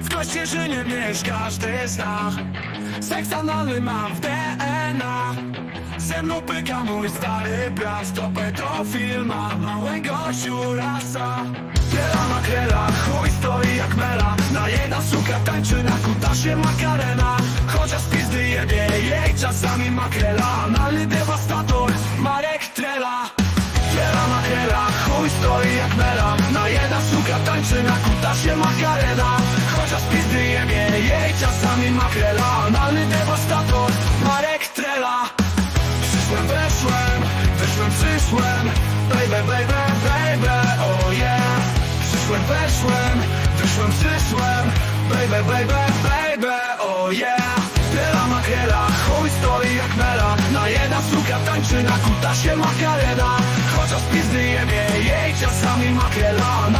W Kościerzynie wiesz, każdy zna Seks analny mam w DNA Ze mną pyka mój stary brat To pedofil ma małego siurasa. Krela ma krela, chuj stoi jak mela. Na jedna suka tańczy na kutasie makarena. Chociaż pizdy jebie jej czasami makrela. Analny dewastator, Marek Trela. Trela makrela, chuj stoi jak mela. Na jedna suka tańczy na kutasie makarena makrela Analny dewastator, Marek Trela. Przyszłem, weszłem, wyszłem, przyszłem. Baby, baby, baby, oh yeah. Przyszłem, weszłem, wyszłem, przyszłem. Baby, baby, baby, oh yeah. Krela makrela, chuj stoi jak mela. Na jedna suka tańczy na kutasie makarena. Chociaż pizdy jebie jej czasami makrela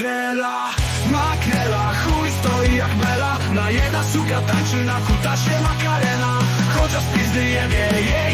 Trela, makrela, chuj stoi jak mela Na jedna suka tańczy na kutasie makarena. Chociaż pizdy jebie jej